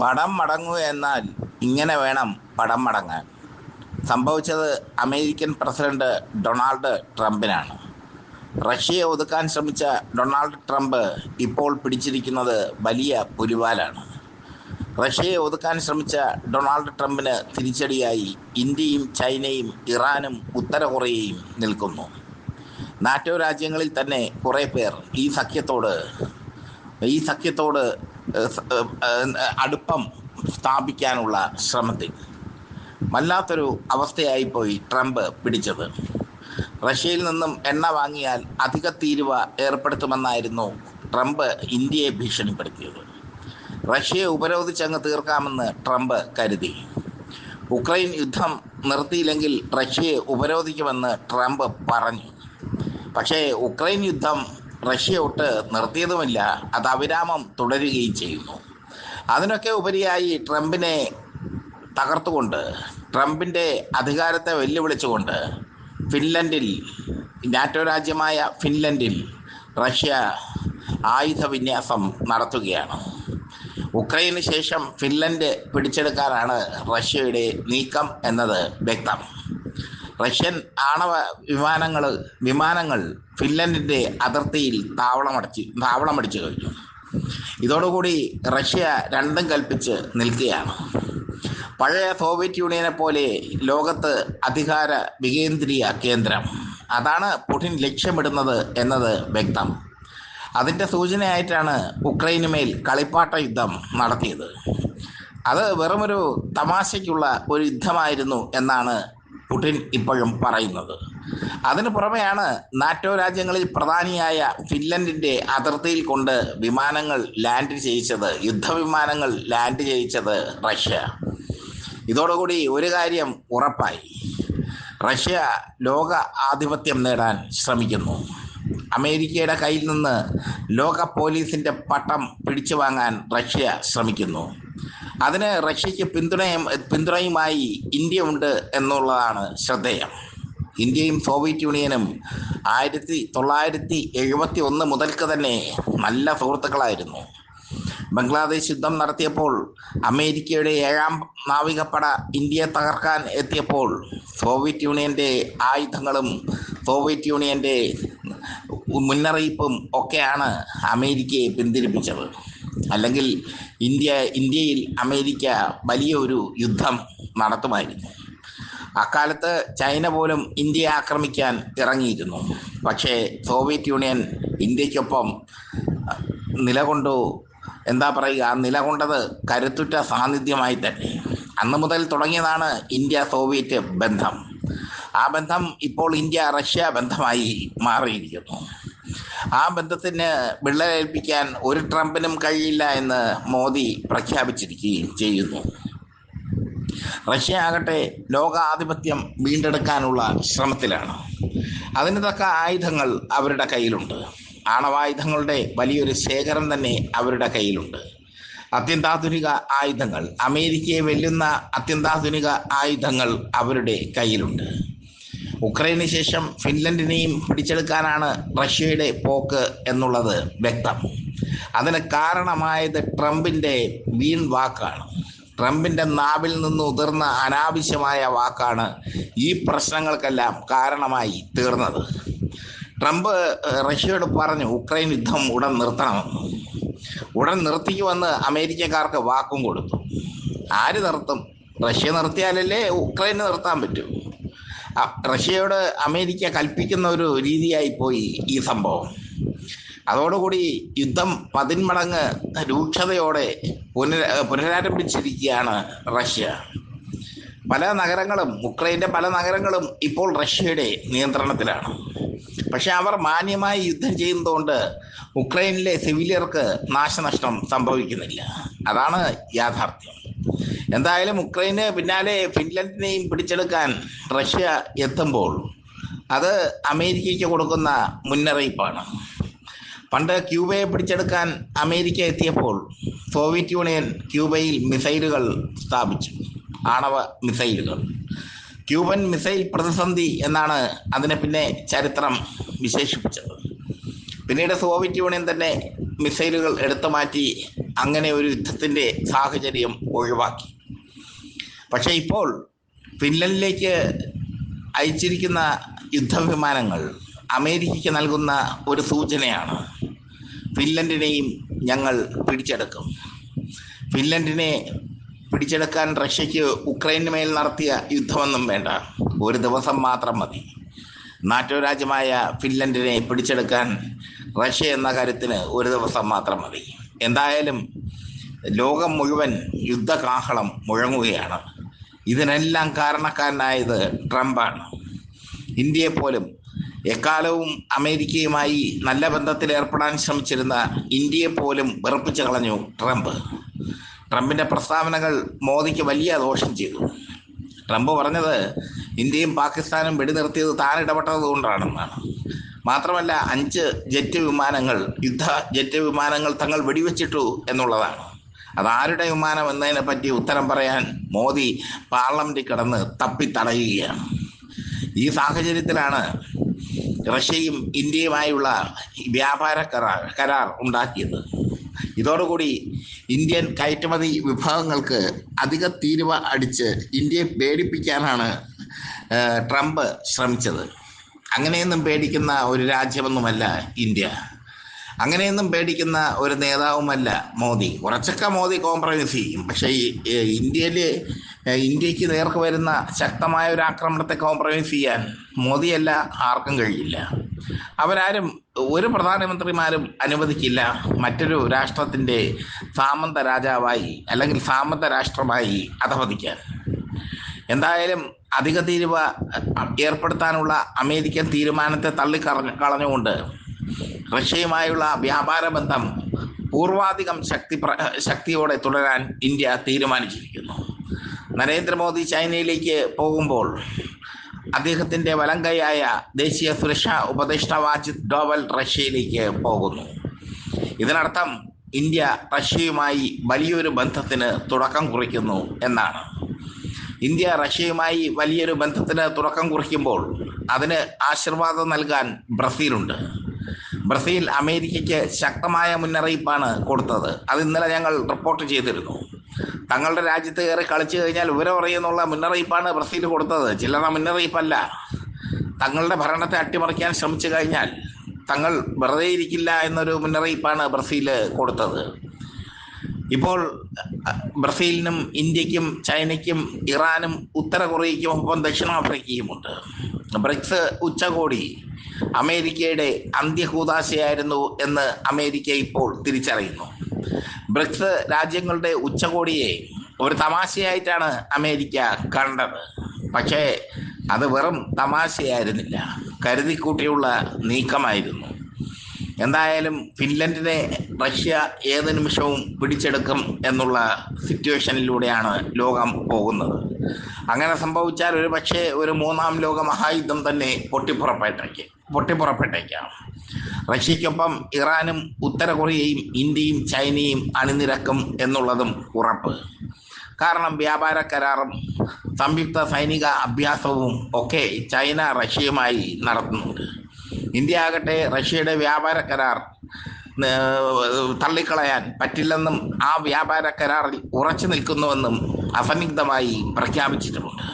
പടം മടങ്ങൂ എന്നാൽ ഇങ്ങനെ വേണം പടം മടങ്ങാൻ. സംഭവിച്ചത് അമേരിക്കൻ പ്രസിഡന്റ് ഡൊണാൾഡ് ട്രംപിനാണ്. റഷ്യയെ ഒതുക്കാൻ ശ്രമിച്ച ഡൊണാൾഡ് ട്രംപ് ഇപ്പോൾ പിടിച്ചിരിക്കുന്നത് വലിയ പുലിവാലാണ്. റഷ്യയെ ഒതുക്കാൻ ശ്രമിച്ച ഡൊണാൾഡ് ട്രംപിന് തിരിച്ചടിയായി ഇന്ത്യയും ചൈനയും ഇറാനും ഉത്തര കൊറിയയും നിൽക്കുന്നു. നാറ്റോ രാജ്യങ്ങളിൽ തന്നെ കുറേ പേർ ഈ സഖ്യത്തോട് ഈ സഖ്യത്തോട് അടുപ്പം സ്ഥാപിക്കാനുള്ള ശ്രമത്തിൽ. വല്ലാത്തൊരു അവസ്ഥയായിപ്പോയി ട്രംപ് പിടിച്ചത്. റഷ്യയിൽ നിന്നും എണ്ണ വാങ്ങിയാൽ അധിക തീരുവ ഏർപ്പെടുത്തുമെന്നായിരുന്നു ട്രംപ് ഇന്ത്യയെ ഭീഷണിപ്പെടുത്തിയത്. റഷ്യയെ ഉപരോധിച്ചങ്ങ് തീർക്കാമെന്ന് ട്രംപ് കരുതി. ഉക്രൈൻ യുദ്ധം നിർത്തിയില്ലെങ്കിൽ റഷ്യയെ ഉപരോധിക്കുമെന്ന് ട്രംപ് പറഞ്ഞു. പക്ഷേ ഉക്രൈൻ യുദ്ധം റഷ്യ ഒട്ട് നിർത്തിയതുമില്ല. അത് അവിരാമം തുടരുകയും ചെയ്യുന്നു. അതിനൊക്കെ ഉപരിയായി ട്രംപിനെ തകർത്തുകൊണ്ട് ട്രംപിന്റെ അധികാരത്തെ വെല്ലുവിളിച്ചുകൊണ്ട് ഫിൻലൻഡിൽ നാറ്റോ രാജ്യമായ ഫിൻലൻഡിൽ റഷ്യ ആയുധ വിന്യാസം നടത്തുകയാണ്. ഉക്രൈന് ശേഷം ഫിൻലൻഡ് പിടിച്ചെടുക്കാനാണ് റഷ്യയുടെ നീക്കം എന്നത് വ്യക്തം. റഷ്യൻ ആണവ വിമാനങ്ങൾ വിമാനങ്ങൾ ഫിൻലൻഡിന്റെ അതിർത്തിയിൽ താവളമടച്ച് താവളമടിച്ചു കഴിഞ്ഞു. ഇതോടുകൂടി റഷ്യ രണ്ടും കൽപ്പിച്ച് നിൽക്കുകയാണ്. പഴയ സോവിയറ്റ് യൂണിയനെ പോലെ ലോകത്ത് അധികാര വികേന്ദ്രീയ കേന്ദ്രം. അതാണ് പുടിൻ ലക്ഷ്യമിടുന്നത് എന്നത് വ്യക്തം. അതിന്റെ സൂചനയായിട്ടാണ് ഉക്രൈനുമേൽ കളിപ്പാട്ട യുദ്ധം നടത്തിയത്. അത് വെറുമൊരു തമാശയ്ക്കുള്ള ഒരു യുദ്ധമായിരുന്നു എന്നാണ് പുടിൻ ഇപ്പോഴും പറയുന്നത്. അതിനു പുറമെയാണ് നാറ്റോ രാജ്യങ്ങളിൽ പ്രധാനിയായ ഫിൻലൻഡിന്റെ അതിർത്തിയിൽ കൊണ്ട് വിമാനങ്ങൾ ലാൻഡ് ചെയ്യിച്ചത് യുദ്ധവിമാനങ്ങൾ ലാൻഡ് ചെയ്യിച്ചത് റഷ്യ. ഇതോടുകൂടി ഒരു കാര്യം ഉറപ്പായി. റഷ്യ ലോക ആധിപത്യം നേടാൻ ശ്രമിക്കുന്നു. അമേരിക്കയുടെ കയ്യിൽ നിന്ന് ലോക പോലീസിന്റെ പട്ടം പിടിച്ചു വാങ്ങാൻ റഷ്യ ശ്രമിക്കുന്നു. അതിന് റഷ്യക്ക് പിന്തുണയും പിന്തുണയുമായി ഇന്ത്യ ഉണ്ട് എന്നുള്ളതാണ് ശ്രദ്ധേയം. ഇന്ത്യയും സോവിയറ്റ് യൂണിയനും ആയിരത്തി തൊള്ളായിരത്തി എഴുപത്തി ഒന്ന് മുതൽക്ക് തന്നെ നല്ല സുഹൃത്തുക്കളായിരുന്നു. ബംഗ്ലാദേശ് യുദ്ധം നടത്തിയപ്പോൾ അമേരിക്കയുടെ ഏഴാം നാവികപ്പട ഇന്ത്യയെ തകർക്കാൻ എത്തിയപ്പോൾ സോവിയറ്റ് യൂണിയന്റെ ആയുധങ്ങളും സോവിയറ്റ് യൂണിയന്റെ മുന്നറിയിപ്പും ഒക്കെയാണ് അമേരിക്കയെ പിന്തിരിപ്പിച്ചത്. അല്ലെങ്കിൽ ഇന്ത്യ ഇന്ത്യയിൽ അമേരിക്ക വലിയൊരു യുദ്ധം നടത്തുമായിരുന്നു. അക്കാലത്ത് ചൈന പോലും ഇന്ത്യയെ ആക്രമിക്കാൻ ഇറങ്ങിയിരുന്നു. പക്ഷേ സോവിയറ്റ് യൂണിയൻ ഇന്ത്യക്കൊപ്പം നിലകൊണ്ടു എന്താ പറയുക നിലകൊണ്ടത് കരുത്തുറ്റ സാന്നിധ്യമായി തന്നെ. അന്ന് മുതൽ തുടങ്ങിയതാണ് ഇന്ത്യ സോവിയറ്റ് ബന്ധം. ആ ബന്ധം ഇപ്പോൾ ഇന്ത്യ റഷ്യ ബന്ധമായി മാറിയിരിക്കുന്നു. ആ ബന്ധത്തിന് വിള്ളലേൽപ്പിക്കാൻ ഒരു ട്രംപിനും കഴിയില്ല എന്ന് മോദി പ്രഖ്യാപിച്ചിരിക്കുകയും ചെയ്യുന്നു. റഷ്യ ആകട്ടെ ലോകാധിപത്യം വീണ്ടെടുക്കാനുള്ള ശ്രമത്തിലാണ്. അതിന് തക്ക ആയുധങ്ങൾ അവരുടെ കയ്യിലുണ്ട്. ആണവായുധങ്ങളുടെ വലിയൊരു ശേഖരം തന്നെ അവരുടെ കയ്യിലുണ്ട്. അത്യന്താധുനിക ആയുധങ്ങൾ അമേരിക്കയെ വെല്ലുന്ന അത്യന്താധുനിക ആയുധങ്ങൾ അവരുടെ കയ്യിലുണ്ട്. ഉക്രൈന് ശേഷം ഫിൻലൻഡിനെയും പിടിച്ചെടുക്കാനാണ് റഷ്യയുടെ പോക്ക് എന്നുള്ളത് വ്യക്തം. അതിന് കാരണമായത് ട്രംപിന്റെ വീൺ വാക്കാണ്. ട്രംപിന്റെ നാവിൽ നിന്ന് ഉതിർന്ന അനാവശ്യമായ വാക്കാണ് ഈ പ്രശ്നങ്ങൾക്കെല്ലാം കാരണമായി തീർന്നത്. ട്രംപ് റഷ്യയോട് പറഞ്ഞു ഉക്രൈൻ യുദ്ധം ഉടൻ നിർത്തണമെന്ന്. ഉടൻ നിർത്തിക്കുമെന്ന് അമേരിക്കക്കാർക്ക് വാക്കും കൊടുത്തു. ആര് നിർത്തും? റഷ്യ നിർത്തിയാലല്ലേ ഉക്രൈന് നിർത്താൻ പറ്റൂ. റഷ്യയോട് അമേരിക്ക കൽപ്പിക്കുന്ന ഒരു രീതിയായി പോയി ഈ സംഭവം. അതോടുകൂടി യുദ്ധം പതിന്മടങ്ങ് രൂക്ഷതയോടെ പുനര പുനരാരംഭിച്ചിരിക്കുകയാണ് റഷ്യ. പല നഗരങ്ങളും ഉക്രൈന്റെ പല നഗരങ്ങളും ഇപ്പോൾ റഷ്യയുടെ നിയന്ത്രണത്തിലാണ്. പക്ഷെ അവർ മാന്യമായി യുദ്ധം ചെയ്യുന്നതുകൊണ്ട് ഉക്രൈനിലെ സിവിലിയർക്ക് നാശനഷ്ടം സംഭവിക്കുന്നില്ല. അതാണ് യാഥാർത്ഥ്യം. എന്തായാലും ഉക്രൈന് പിന്നാലെ ഫിൻലൻഡിനെയും പിടിച്ചെടുക്കാൻ റഷ്യ എത്തുമ്പോൾ അത് അമേരിക്കയ്ക്ക് കൊടുക്കുന്ന മുന്നറിയിപ്പാണ്. പണ്ട് ക്യൂബയെ പിടിച്ചെടുക്കാൻ അമേരിക്ക എത്തിയപ്പോൾ സോവിയറ്റ് യൂണിയൻ ക്യൂബയിൽ മിസൈലുകൾ സ്ഥാപിച്ചു. ആണവ മിസൈലുകൾ. ക്യൂബൻ മിസൈൽ പ്രതിസന്ധി എന്നാണ് അതിനെ പിന്നെ ചരിത്രം വിശേഷിപ്പിച്ചത്. പിന്നീട് സോവിയറ്റ് യൂണിയൻ തന്നെ മിസൈലുകൾ എടുത്തു മാറ്റി അങ്ങനെ ഒരു യുദ്ധത്തിന്റെ സാഹചര്യം ഒഴിവാക്കി. പക്ഷേ ഇപ്പോൾ ഫിൻലൻഡിലേക്ക് അയച്ചിരിക്കുന്ന യുദ്ധവിമാനങ്ങൾ അമേരിക്കയ്ക്ക് നൽകുന്ന ഒരു സൂചനയാണ്. ഫിൻലൻഡിനെയും ഞങ്ങൾ പിടിച്ചെടുക്കും. ഫിൻലൻഡിനെ പിടിച്ചെടുക്കാൻ റഷ്യയ്ക്ക് ഉക്രൈന് മേൽ നടത്തിയ യുദ്ധമൊന്നും വേണ്ട. ഒരു ദിവസം മാത്രം മതി. നാറ്റോ രാജ്യമായ ഫിൻലൻഡിനെ പിടിച്ചെടുക്കാൻ റഷ്യ എന്ന കാര്യത്തിന് ഒരു ദിവസം മാത്രം മതി. എന്തായാലും ലോകം മുഴുവൻ യുദ്ധകാഹളം മുഴങ്ങുകയാണ്. ഇതിനെല്ലാം കാരണക്കാരനായത് ട്രംപാണ്. ഇന്ത്യയെപ്പോലും എക്കാലവും അമേരിക്കയുമായി നല്ല ബന്ധത്തിൽ ഏർപ്പെടാൻ ശ്രമിച്ചിരുന്ന ഇന്ത്യയെ പോലും വെറുപ്പിച്ചു കളഞ്ഞു ട്രംപ്. ട്രംപിന്റെ പ്രസ്താവനകൾ മോദിക്ക് വലിയ ദോഷം ചെയ്തു. ട്രംപ് പറഞ്ഞത് ഇന്ത്യയും പാകിസ്ഥാനും വെടിനിർത്തിയത് താൻ ഇടപെട്ടത് കൊണ്ടാണെന്നാണ്. മാത്രമല്ല അഞ്ച് ജെറ്റ് വിമാനങ്ങൾ യുദ്ധ ജെറ്റ് വിമാനങ്ങൾ തങ്ങൾ വെടിവെച്ചിട്ടു എന്നുള്ളതാണ്. അതാരുടെ വിമാനം എന്നതിനെ പറ്റി ഉത്തരം പറയാൻ മോദി പാർലമെന്റിൽ കിടന്ന് തപ്പിത്തടയുകയാണ്. ഈ സാഹചര്യത്തിലാണ് റഷ്യയും ഇന്ത്യയുമായുള്ള വ്യാപാര കരാർ കരാർ ഉണ്ടാക്കിയത്. ഇതോടുകൂടി ഇന്ത്യൻ കയറ്റുമതി വിഭാഗങ്ങൾക്ക് അധിക തീരുവ അടിച്ച് ഇന്ത്യയെ പേടിപ്പിക്കാനാണ് ട്രംപ് ശ്രമിച്ചത്. അങ്ങനെയൊന്നും പേടിക്കുന്ന ഒരു രാജ്യമൊന്നുമല്ല ഇന്ത്യ. അങ്ങനെയൊന്നും പേടിക്കുന്ന ഒരു നേതാവുമല്ല മോദി. കുറച്ചൊക്കെ മോദി കോംപ്രമൈസ് ചെയ്യും. പക്ഷേ ഇന്ത്യയിൽ ഇന്ത്യയ്ക്ക് നേർക്ക് വരുന്ന ശക്തമായ ഒരു ആക്രമണത്തെ കോംപ്രമൈസ് ചെയ്യാൻ മോദിയല്ല ആർക്കും കഴിയില്ല. അവരാരും ഒരു പ്രധാനമന്ത്രിമാരും അനുവദിക്കില്ല. മറ്റൊരു രാഷ്ട്രത്തിന്റെ സാമന്ത രാജാവായി അല്ലെങ്കിൽ സാമന്ത രാഷ്ട്രമായി അധപതിക്കാൻ. എന്തായാലും അധിക തീരുവ ഏർപ്പെടുത്താനുള്ള അമേരിക്കൻ തീരുമാനത്തെ തള്ളിക്കളഞ്ഞു കളഞ്ഞുകൊണ്ട് റഷ്യയുമായുള്ള വ്യാപാര ബന്ധം പൂർവാധികം ശക്തി ശക്തിയോടെ തുടരാൻ ഇന്ത്യ തീരുമാനിച്ചിരിക്കുന്നു. നരേന്ദ്രമോദി ചൈനയിലേക്ക് പോകുമ്പോൾ അദ്ദേഹത്തിന്റെ വലങ്കയായ ദേശീയ സുരക്ഷാ ഉപദേഷ്ടാവ് അജിത് ഡോവൽ റഷ്യയിലേക്ക് പോകുന്നു. ഇതിനർത്ഥം ഇന്ത്യ റഷ്യയുമായി വലിയൊരു ബന്ധത്തിന് തുടക്കം കുറിക്കുന്നു എന്നാണ്. ഇന്ത്യ റഷ്യയുമായി വലിയൊരു ബന്ധത്തിന് തുടക്കം കുറിക്കുമ്പോൾ അതിന് ആശീർവാദം നൽകാൻ ബ്രസീലുണ്ട്. ബ്രസീൽ അമേരിക്കയ്ക്ക് ശക്തമായ മുന്നറിയിപ്പാണ് കൊടുത്തത്. അത് ഇന്നലെ ഞങ്ങൾ റിപ്പോർട്ട് ചെയ്തിരുന്നു. തങ്ങളുടെ രാജ്യത്ത് കയറി കളിച്ചു കഴിഞ്ഞാൽ വിവരം അറിയുന്നുള്ള മുന്നറിയിപ്പാണ് ബ്രസീൽ കൊടുത്തത്. ചില്ലറ മുന്നറിയിപ്പല്ല. തങ്ങളുടെ ഭരണത്തെ അട്ടിമറിക്കാൻ ശ്രമിച്ചു കഴിഞ്ഞാൽ തങ്ങൾ വെറുതെ ഇരിക്കില്ല എന്നൊരു മുന്നറിയിപ്പാണ് ബ്രസീൽ കൊടുത്തത്. ഇപ്പോൾ ബ്രസീലിനും ഇന്ത്യക്കും ചൈനയ്ക്കും ഇറാനും ഉത്തര കൊറിയയ്ക്കും ഒപ്പം ദക്ഷിണാഫ്രിക്കയുമുണ്ട്. ബ്രിക്സ് ഉച്ചകോടി അമേരിക്കയുടെ അന്ത്യകൂതാശയായിരുന്നു എന്ന് അമേരിക്ക ഇപ്പോൾ തിരിച്ചറിയുന്നു. ബ്രിക്സ് രാജ്യങ്ങളുടെ ഉച്ചകോടിയെ ഒരു തമാശയായിട്ടാണ് അമേരിക്ക കണ്ടത്. പക്ഷേ അത് വെറും തമാശയായിരുന്നില്ല. കരുതിക്കൂട്ടിയുള്ള നീക്കമായിരുന്നു. എന്തായാലും ഫിൻലൻഡിനെ റഷ്യ ഏത് നിമിഷവും പിടിച്ചെടുക്കും എന്നുള്ള സിറ്റുവേഷനിലൂടെയാണ് ലോകം പോകുന്നത്. അങ്ങനെ സംഭവിച്ചാൽ ഒരു പക്ഷേ ഒരു മൂന്നാം ലോക മഹായുദ്ധം തന്നെ പൊട്ടിപ്പുറപ്പെട്ടേക്ക് പൊട്ടിപ്പുറപ്പെട്ടേക്കാം റഷ്യയ്ക്കൊപ്പം ഇറാനും ഉത്തര കൊറിയയും ഇന്ത്യയും ചൈനയും അണിനിരക്കും എന്നുള്ളതും ഉറപ്പ്. കാരണം വ്യാപാര കരാറും സംയുക്ത സൈനിക അഭ്യാസവും ഒക്കെ ചൈന റഷ്യയുമായി നടത്തുന്നുണ്ട്. ഇന്ത്യ ആകട്ടെ റഷ്യയുടെ വ്യാപാര കരാർ തള്ളിക്കളയാൻ പറ്റില്ലെന്നും ആ വ്യാപാര കരാറിൽ ഉറച്ചു നിൽക്കുന്നുവെന്നും അസന്നിഗ്ധമായി പ്രഖ്യാപിച്ചിട്ടുമുണ്ട്.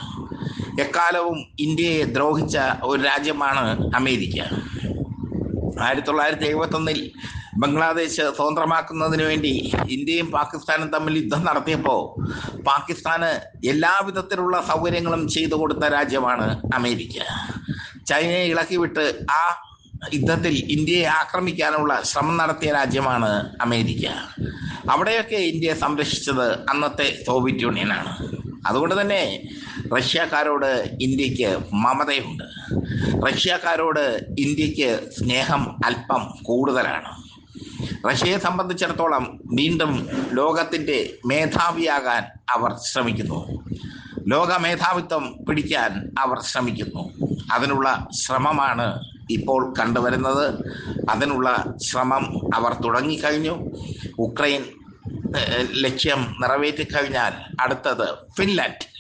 എക്കാലവും ഇന്ത്യയെ ദ്രോഹിച്ച ഒരു രാജ്യമാണ് അമേരിക്ക. ആയിരത്തി തൊള്ളായിരത്തി എഴുപത്തൊന്നിൽ ബംഗ്ലാദേശ് സ്വതന്ത്രമാക്കുന്നതിന് വേണ്ടി ഇന്ത്യയും പാകിസ്ഥാനും തമ്മിൽ യുദ്ധം നടത്തിയപ്പോൾ പാകിസ്ഥാന് എല്ലാവിധത്തിലുള്ള സൗകര്യങ്ങളും ചെയ്തു കൊടുത്ത രാജ്യമാണ് അമേരിക്ക. ചൈനയെ ഇളക്കിവിട്ട് ആ യുദ്ധത്തിൽ ഇന്ത്യയെ ആക്രമിക്കാനുള്ള ശ്രമം നടത്തിയ രാജ്യമാണ് അമേരിക്ക. അവിടെയൊക്കെ ഇന്ത്യയെ സംരക്ഷിച്ചത് അന്നത്തെ സോവിയറ്റ് യൂണിയനാണ്. അതുകൊണ്ട് തന്നെ റഷ്യക്കാരോട് ഇന്ത്യയ്ക്ക് മമതയുണ്ട്. റഷ്യക്കാരോട് ഇന്ത്യയ്ക്ക് സ്നേഹം അല്പം കൂടുതലാണ്. റഷ്യയെ സംബന്ധിച്ചിടത്തോളം വീണ്ടും ലോകത്തിന്റെ മേധാവിയാകാൻ അവർ ശ്രമിക്കുന്നു. ലോക മേധാവിത്വം പിടിക്കാൻ അവർ ശ്രമിക്കുന്നു. അതിനുള്ള ശ്രമമാണ് ഇപ്പോൾ കണ്ടുവരുന്നത്. അതിനുള്ള ശ്രമം അവർ തുടങ്ങിക്കഴിഞ്ഞു. ഉക്രൈൻ ലക്ഷ്യം നിറവേറ്റിക്കഴിഞ്ഞാൽ അടുത്തത് ഫിൻലാൻഡ്.